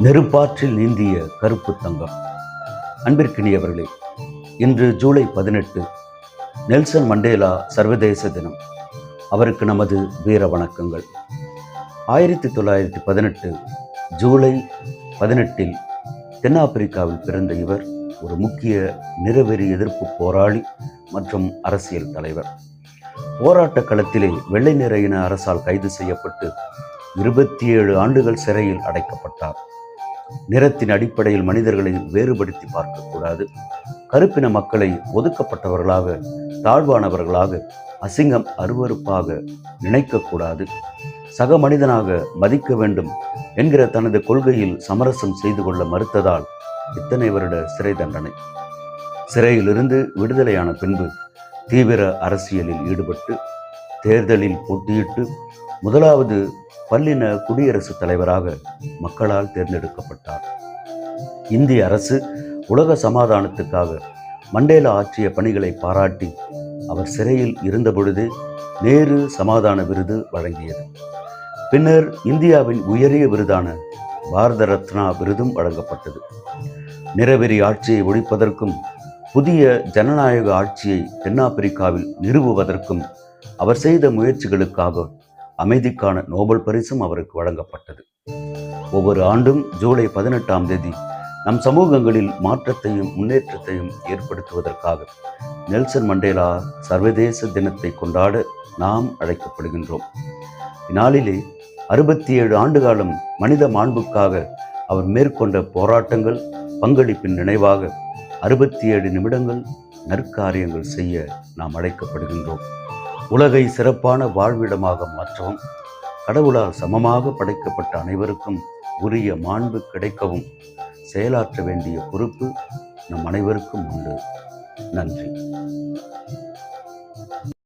நெருப்பாற்றில் நீந்திய கருப்பு தங்கம். அன்பிற்கினியவர்களே இன்று ஜூலை பதினெட்டு நெல்சன் மண்டேலா சர்வதேச தினம். அவருக்கு நமது வீர வணக்கங்கள். ஆயிரத்தி தொள்ளாயிரத்தி பதினெட்டு ஜூலை பதினெட்டில் தென்னாப்பிரிக்காவில் பிறந்த இவர் ஒரு முக்கிய நிறவெறி எதிர்ப்பு போராளி மற்றும் அரசியல் தலைவர். போராட்ட களத்திலே வெள்ளை நிற இன அரசால் கைது செய்யப்பட்டு இருபத்தி ஏழு ஆண்டுகள் சிறையில் அடைக்கப்பட்டார். நிறத்தின் அடிப்படையில் மனிதர்களை வேறுபடுத்தி பார்க்கக்கூடாது. கருப்பின மக்களை ஒதுக்கப்பட்டவர்களாக தாழ்வானவர்களாக அசிங்கம் அருவருப்பாக நினைக்கக்கூடாது. சக மனிதனாக மதிக்க வேண்டும் என்கிற தனது கொள்கையில் சமரசம் செய்து கொள்ள மறுத்ததால் இத்தனை வருட சிறை தண்டனை. சிறையிலிருந்து விடுதலையான பின்பு தீவிர அரசியலில் ஈடுபட்டு தேர்தலில் போட்டியிட்டு முதலாவது பல்லின குடியரசுத் தலைவராக மக்களால் தேர்ந்தெடுக்கப்பட்டார். இந்திய அரசு உலக சமாதானத்துக்காக மண்டேலா ஆற்றிய பணிகளை பாராட்டி அவர் சிறையில் இருந்தபொழுது நேரு சமாதான விருது வழங்கியது. பின்னர் இந்தியாவின் உயரிய விருதான பாரத ரத்னா விருதும் வழங்கப்பட்டது. நிறவெறி ஆட்சியை ஒழிப்பதற்கும் புதிய ஜனநாயக ஆட்சியை தென்னாப்பிரிக்காவில் நிறுவுவதற்கும் அவர் செய்த முயற்சிகளுக்காக அமைதிக்கான நோபல் பரிசும் அவருக்கு வழங்கப்பட்டது. ஒவ்வொரு ஆண்டும் ஜூலை பதினெட்டாம் தேதி நம் சமூகங்களில் மாற்றத்தையும் முன்னேற்றத்தையும் ஏற்படுத்துவதற்காக நெல்சன் மண்டேலா சர்வதேச தினத்தை கொண்டாட நாம் அழைக்கப்படுகின்றோம். இந்நாளிலே அறுபத்தி ஏழு ஆண்டு காலம் மனித மாண்புக்காக அவர் மேற்கொண்ட போராட்டங்கள் பங்களிப்பின் நினைவாக அறுபத்தி ஏழு நிமிடங்கள் நற்காரியங்கள் செய்ய நாம் அழைக்கப்படுகின்றோம். உலகை சிறப்பான வாழ்விடமாக மாற்றவும் கடவுளால் சமமாக படைக்கப்பட்ட அனைவருக்கும் உரிய மாண்பு கிடைக்கவும் செயலாற்ற வேண்டிய பொறுப்பு நம் அனைவருக்கும் உண்டு. நன்றி.